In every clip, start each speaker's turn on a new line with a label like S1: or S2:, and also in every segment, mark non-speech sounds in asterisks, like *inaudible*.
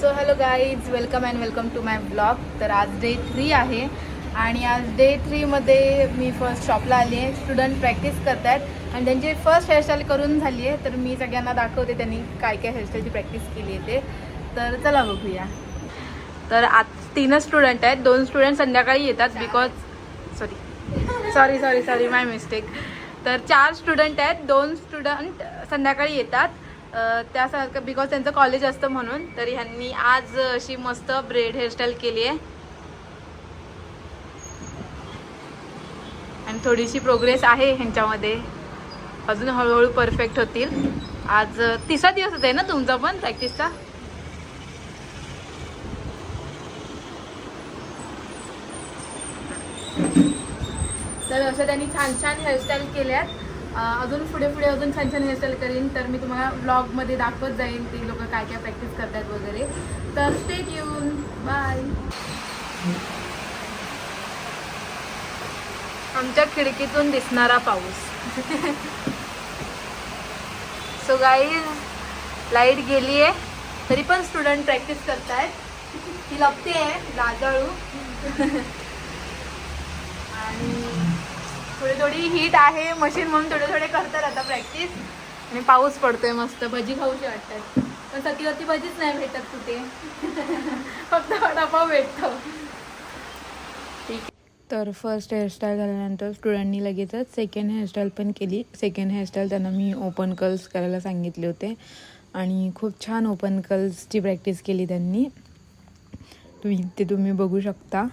S1: So hello guys welcome and welcome to my blog तर आज day three आहे आणि आज डे थ्रीमध्ये मी फर्स्ट शॉपला आली आहे. स्टुडंट प्रॅक्टिस करत आहेत आणि त्यांची फर्स्ट हेअरस्टाईल करून झाली आहे. तर मी सगळ्यांना दाखवते त्यांनी काय काय हेअरस्टाईलची प्रॅक्टिस केली आहे ते. तर चला बघूया. तर आज तीनच स्टुडंट आहेत. दोन स्टुडंट संध्याकाळी येतात because sorry sorry sorry sorry my mistake तर चार स्टुडंट आहेत. दोन स्टुडंट संध्याकाळी येतात. त्यासारखं बिकॉज त्यांचं कॉलेज असतं म्हणून तर ह्यांनी आज अशी मस्त ब्रेड हेअरस्टाईल केली आहे. आणि थोडीशी प्रोग्रेस आहे ह्यांच्यामध्ये. अजून हळूहळू परफेक्ट होतील. आज तिसरा दिवस होता आहे ना तुमचा पण प्रॅक्टिसचा तर असं त्यांनी छान छान हेअरस्टाईल केल्यात. अजून पुढे पुढे अजून छान छान हेअरस्टाईल करीन. तर मी तुम्हाला ब्लॉगमध्ये दाखवत जाईन ती लोक काय काय प्रॅक्टिस करतात वगैरे. तर स्टेट येऊन बाय आमच्या खिडकीतून दिसणारा पाऊस. सो गाईज लाइट गेली आहे तरी पण स्टुडंट प्रॅक्टिस करतायत. ती लपते आहे लाजाळू. *laughs* आणि थोडी थोडी हीट आहे मशीन म्हणून थोडे थोडे करतात आता प्रॅक्टिस आणि पाऊस पडतोय मस्त भजी खाऊशी वाटतात. पण सतीवरती भजीच नाही भेटत कुठे. *laughs* फक्त वडापाव भेटतो. ठीक. तर फर्स्ट हेअरस्टाईल झाल्यानंतर स्टुडंटनी लगेचच सेकंड हेअरस्टाईल पण केली. सेकंड हेअरस्टाईल त्यांना मी ओपन कर्ल्स करायला सांगितले होते. आणि खूप छान ओपन कर्ल्सची प्रॅक्टिस केली त्यांनी. तुम्ही ते तुम्ही बघू शकता.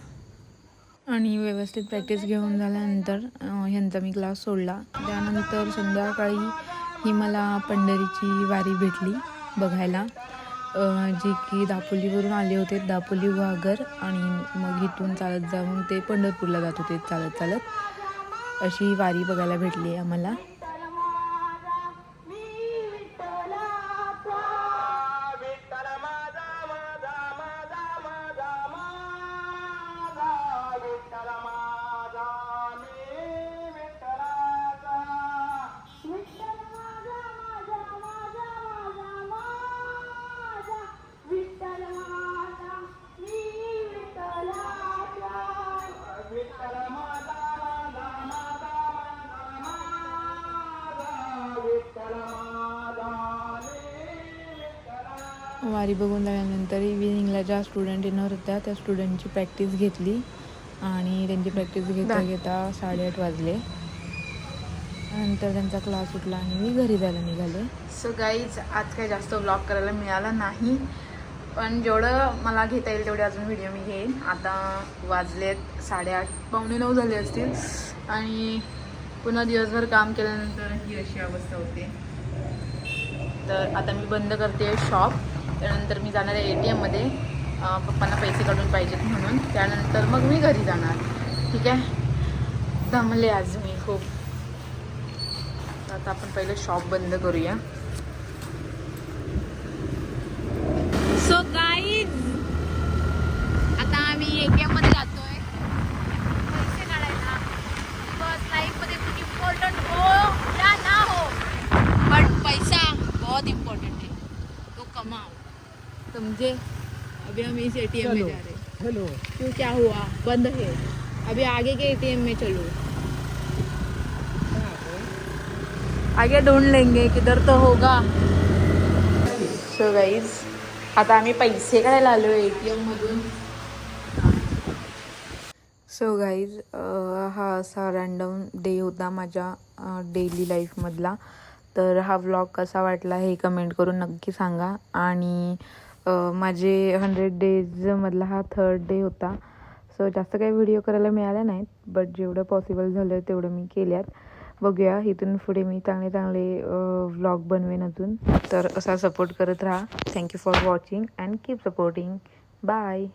S1: आणि व्यवस्थित प्रॅक्टिस घेऊन झाल्यानंतर ह्यांचा मी क्लास सोडला. त्यानंतर संध्याकाळी ही मला पंढरीची वारी भेटली बघायला. जी जे की दापोलीवरून आले होते दापोली वाघर आणि मग इथून चालत जाऊन ते पंढरपूरला जात होते चालत चालत. अशी वारी बघायला भेटली आम्हाला. वारी बघून झाल्यानंतर इव्हिनिंगला ज्या स्टुडंट येणार होत्या त्या स्टुडंटची प्रॅक्टिस घेतली आणि त्यांची प्रॅक्टिस घेता घेता साडेआठ वाजले. नंतर त्यांचा क्लास सुटला आणि मी घरी जायला निघाले. सो गाईज आज काही जास्त ब्लॉग करायला मिळाला नाही. पण जेवढं मला घेता येईल तेवढे अजून व्हिडिओ मी घेईन. आता वाजलेत साडेआठ पावणे नऊ झाले असतील. आणि पुन्हा दिवसभर काम केल्यानंतर ही अशी अवस्था होते. तर आता मी बंद करते शॉप त्यानंतर मी जाणार आहे ए टी एममध्ये पप्पांना पैसे काढून पाहिजेत म्हणून. त्यानंतर मग मी घरी जाणार. ठीक आहे? दमले आज मी खूप. आता आपण पहिलं शॉप बंद करूया. सो गाईज आता आम्ही ए टी एममध्ये जातोय. पैसे काढायला. बस लाईफमध्ये खूप इम्पॉर्टंट हो या ना हो. पण पैसा बहुत इम्पॉर्टंट आहे. तो कमाव. समझे अभी हम इस एटीएम में जा रहे हैं।
S2: हेलो
S1: क्यों क्या हुआ? बंद है। अभी आगे के एटीएम में चलो। आगे ढूंढ लेंगे किधर तो होगा। सो गाईज आता आम्ही पैसे काढायला आलो ए टी एममधून सो गाईज हा असा रॅन्डम डे होता माझ्या डेली लाईफमधला तर हा व्लॉग कसा वाटला हे कमेंट करून नक्की सांगा. आणि माझे हंड्रेड डेजमधला हा थर्ड डे होता. सो जास्त काही व्हिडिओ करायला मिळाल्या नाहीत बट जेवढं पॉसिबल झालं तेवढं मी केल्यात. बघूया इथून पुढे मी चांगले चांगले व्लॉग बनवेन अजून. तर असा सपोर्ट करत राहा. Thank you for watching and keep supporting bye